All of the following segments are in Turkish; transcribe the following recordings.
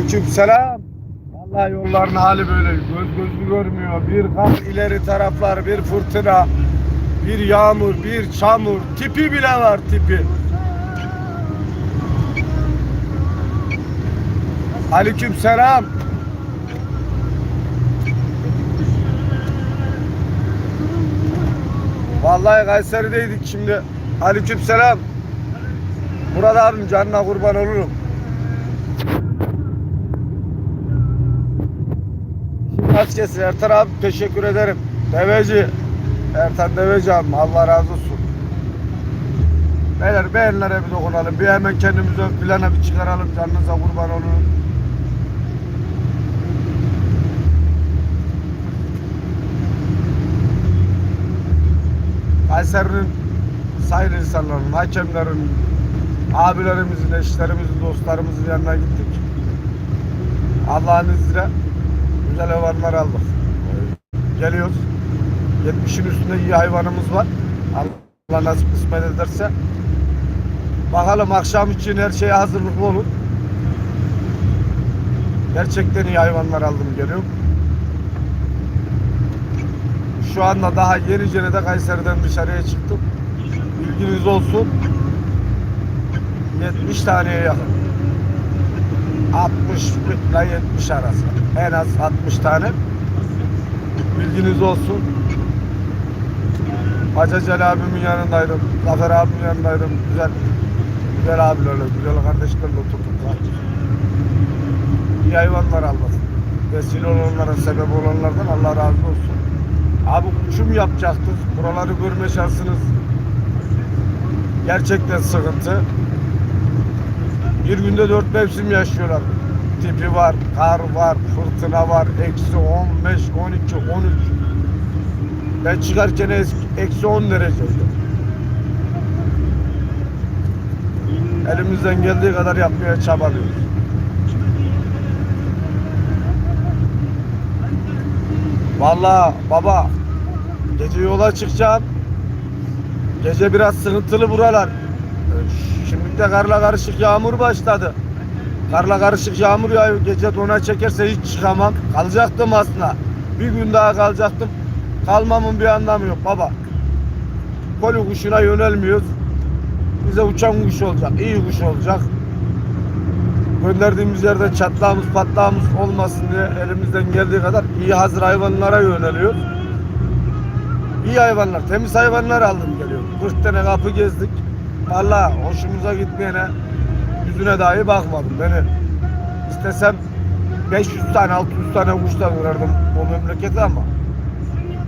Aleyküm selam. Vallahi yolların hali böyle. Göz gözü görmüyor. Bir kar ileri taraflar, bir fırtına, bir yağmur, bir çamur. Tipi bile var tipi. Aleyküm selam. Vallahi Kayseri'deydik şimdi. Aleyküm selam. Burada abim canına kurban olurum. Kaç kesin Ertan abi teşekkür ederim. Deveci. Ertan Deveci abim Allah razı olsun. Beyler beğenilere bir dokunalım. Bir hemen kendimizi plana bir çıkaralım. Canınıza kurban olurum. Kayseri'nin sayın insanların, hakemlerin, abilerimizin, eşlerimizin, dostlarımızın yanına gittik. Allah'ın izniyle güzel hayvanlar aldık. Geliyoruz. 70'in üstünde iyi hayvanımız var. Allah nasip kısmet ederse. Bakalım akşam için her şeye hazırlıklı olun. Gerçekten iyi hayvanlar aldım geliyorum. Şu anda daha yeni de Kayseri'den dışarıya çıktım. Bilginiz olsun. 70 taneye yakın. 60 ile 70 arası. En az 60 tane. Bilginiz olsun. Hacı Celal abimin yanındaydım. Zafer abimin yanındaydım. Güzel güzel abilerle, güzel kardeşlerle oturduk. İyi hayvanlar aldık. Vesile olanlara, sebep olanlardan Allah razı olsun. Abi uçum yapacaktık. Buraları görme şansınız gerçekten sıkıntı. Bir günde dört mevsim yaşıyorlar. Tipi var, kar var, fırtına var, eksi 15, 12, 13. Ben çıkarken eksi 10 dereceydi. Elimizden geldiği kadar yapmaya çabalıyoruz. Vallahi baba gece yola çıkacağım. Gece biraz sıkıntılı buralar. De karla karışık yağmur başladı. Karla karışık yağmur yağıyor. Gece dona çekerse hiç çıkamam. Kalacaktım aslında. Bir gün daha kalacaktım. Kalmamın bir anlamı yok baba. Kolu kuşuna yönelmiyoruz. Bize uçan kuş olacak. iyi kuş olacak. Gönderdiğimiz yerde çatlağımız patlağımız olmasın diye elimizden geldiği kadar iyi hazır hayvanlara yöneliyoruz. İyi hayvanlar, temiz hayvanlar aldım geliyor. 40 tane kapı gezdik. Valla hoşumuza gitmeyene yüzüne dahi bakmadım. Beni istesem 500 tane 600 tane kuş da o memlekete ama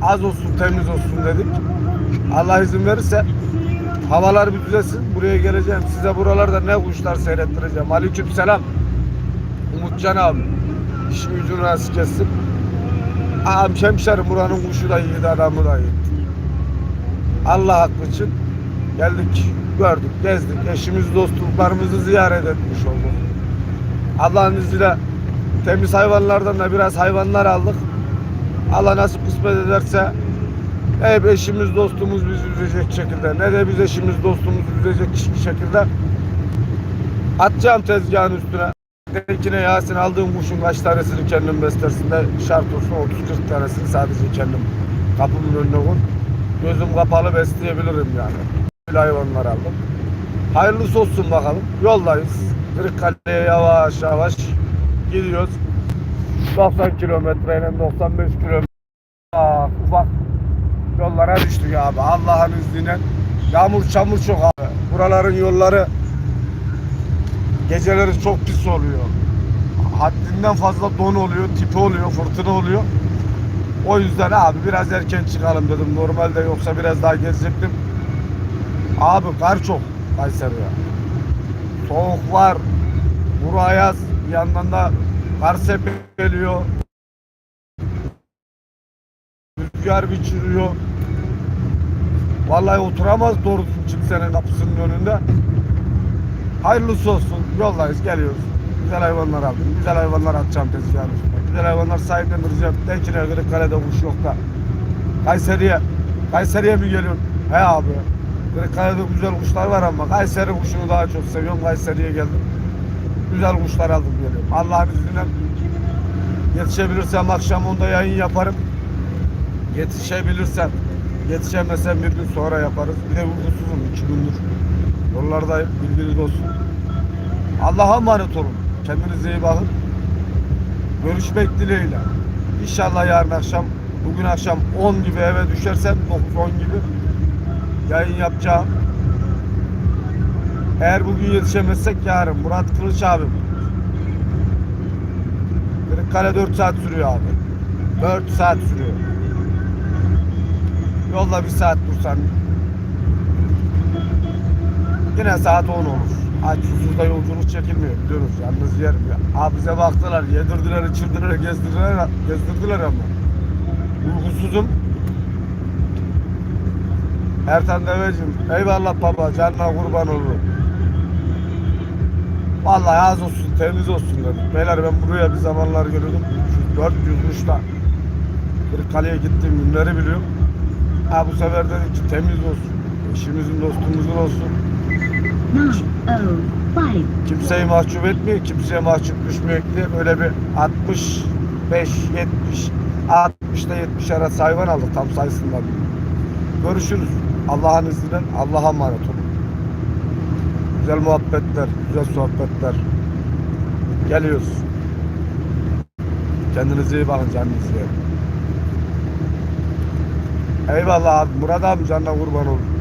az olsun temiz olsun dedik. Allah izin verirse havalar bir düzelsin buraya geleceğim. Size buralarda ne kuşlar seyrettireceğim. Aleyküm selam. Umutcan abi. İşim gücünü nasıl kessin. Ağam hemşerim buranın kuşu da iyiydi adamı da iyiydi. Allah hakkı için geldik, gördük, gezdik. Eşimiz, dostluklarımızı ziyaret etmiş olduk. Allah'ın izniyle temiz hayvanlardan da biraz hayvanlar aldık. Allah nasip kısmet ederse hep eşimiz, dostumuz bizi üzecek şekilde ne de biz eşimiz, dostumuz üzecek şekilde atacağım tezgahın üstüne. Tekine Yasin aldığım kuşun kaç tanesini kendim beslersin de şart olsun 30-40 tanesini sadece kendim kapımın önüne koy. Gözüm kapalı besleyebilirim yani. Hayvanlar aldım. Hayırlısı olsun bakalım. Yoldayız. Kırıkkale'ye yavaş yavaş gidiyoruz. 90 kilometreyle 95 kilometre Aa, ufak yollara düştük abi. Allah'ın izniyle. Yağmur çamur çok abi. Buraların yolları geceleri çok pis oluyor. Haddinden fazla don oluyor, tipi oluyor, fırtına oluyor. O yüzden abi biraz erken çıkalım dedim. Normalde yoksa biraz daha gezecektim. Abi kar çok Kayseri'de. Soğuk var. Kuru ayaz. Bir yandan da kar sepeliyor. Rüzgar biçiriyor. Vallahi oturamaz doğru düzgün kimsenin kapısının önünde. Hayırlısı olsun. Yoldayız, geliyoruz. Güzel hayvanlar aldım. Güzel hayvanlar atacağım tezgahın. Güzel hayvanlar sahiplendireceğim. Tekine Kırıkkale'de kuş yok da. Kayseri'ye. Kayseri'ye mi geliyorsun? He abi. Kırıkkale'de güzel kuşlar var ama Kayseri kuşunu daha çok seviyorum. Kayseri'ye geldim. güzel kuşlar aldım geliyorum. Allah'ın izniyle yetişebilirsem akşam onda yayın yaparım. Yetişebilirsem, yetişemezsem bir gün sonra yaparız. Bir de uykusuzum iki gündür. Yollardayım, bilginiz olsun. Allah'a emanet olun. Kendinize iyi bakın. Görüşmek dileğiyle. İnşallah yarın akşam, bugün akşam 10 gibi eve düşersem, 9-10 gibi yayın yapacağım. Eğer bugün yetişemezsek yarın Murat Kılıç abim. Kırıkkale 4 saat sürüyor abi. 4 saat sürüyor. Yolda bir saat dursan yine saat 10 olur. Aç susuz da yolculuk çekilmiyor biliyorsunuz. Yalnız yer. Abi bize baktılar, yedirdiler, içirdiler, gezdirdiler, gezdirdiler ama. Uykusuzum. Ertan Deveciğim, eyvallah baba, canına kurban olurum. Vallahi az olsun, temiz olsun dedim. Beyler ben buraya bir zamanlar geliyordum. 400 kuşla. Kırıkkale'ye gittiğim günleri biliyorum. Ha bu sefer dedik ki temiz olsun. İşimizin dostumuzun olsun. Kimseyi mahcup etmiyor, kimseye mahcup düşmüyor diye böyle bir 65, 70, 60 ile 70 arası hayvan aldık tam sayısından. Görüşürüz. Allah'ın izniyle Allah'a emanet olun. Güzel muhabbetler, güzel sohbetler. Geliyoruz. Kendinize iyi bakın canınızı. Eyvallah abi. Murat abi canına kurban olun.